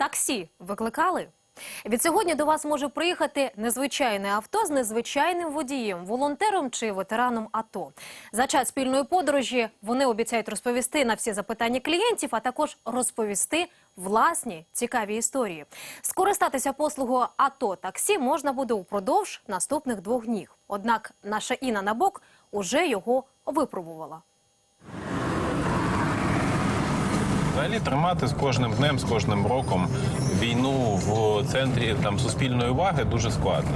Таксі викликали? Від сьогодні до вас може приїхати незвичайне авто з незвичайним водієм, волонтером чи ветераном АТО. За час спільної подорожі вони обіцяють розповісти на всі запитання клієнтів, а також розповісти власні цікаві історії. Скористатися послугою АТО таксі можна буде упродовж наступних двох днів. Однак наша Інна Набок уже його випробувала. Взагалі тримати з кожним днем, з кожним роком війну в центрі там суспільної уваги дуже складно.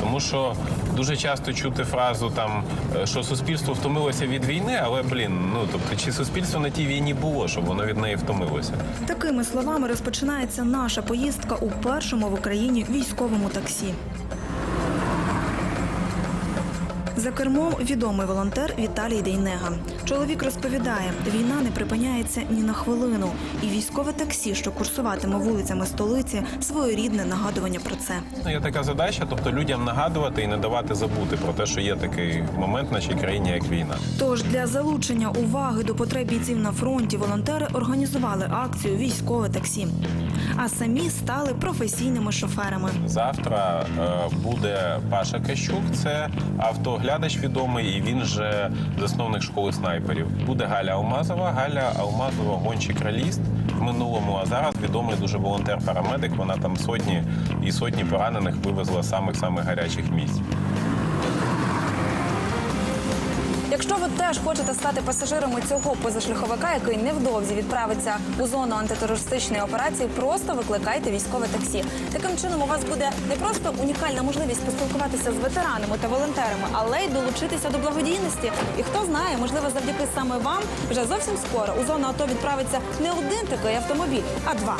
Тому що дуже часто чути фразу там, е, що суспільство втомилося від війни, але блін, ну тобто, чи суспільство на тій війні було, щоб воно від неї втомилося? Такими словами розпочинається наша поїздка у першому в Україні військовому таксі. За кермом відомий волонтер Віталій Дейнега. Чоловік розповідає, війна не припиняється ні на хвилину, і військове таксі, що курсуватиме вулицями столиці, своєрідне нагадування про це. Ну, Є така задача, тобто людям нагадувати і не давати забути про те, що є такий момент в нашій країні, як війна. Тож для залучення уваги до потреб бійців на фронті волонтери організували акцію Військове таксі, а самі стали професійними шоферами. Завтра е, буде Паша Кащук, це автоглядач відомий, і він же засновник школи снайперів. Буде Галя Алмазова. Галя Алмазова гонщик раліст в минулому, а зараз відомий дуже волонтер-парамедик. Вона там сотні і сотні поранених вивезла з самих самих гарячих місць. Якщо ви теж хочете стати пасажирами цього позашляховика, який невдовзі відправиться у зону антитерористичної операції, просто викликайте військове таксі. Таким чином у вас буде не просто унікальна можливість поспілкуватися з ветеранами та волонтерами, але й долучитися до благодійності. І хто знає, можливо, завдяки саме вам вже зовсім скоро у зону АТО відправиться не один такий автомобіль, а два.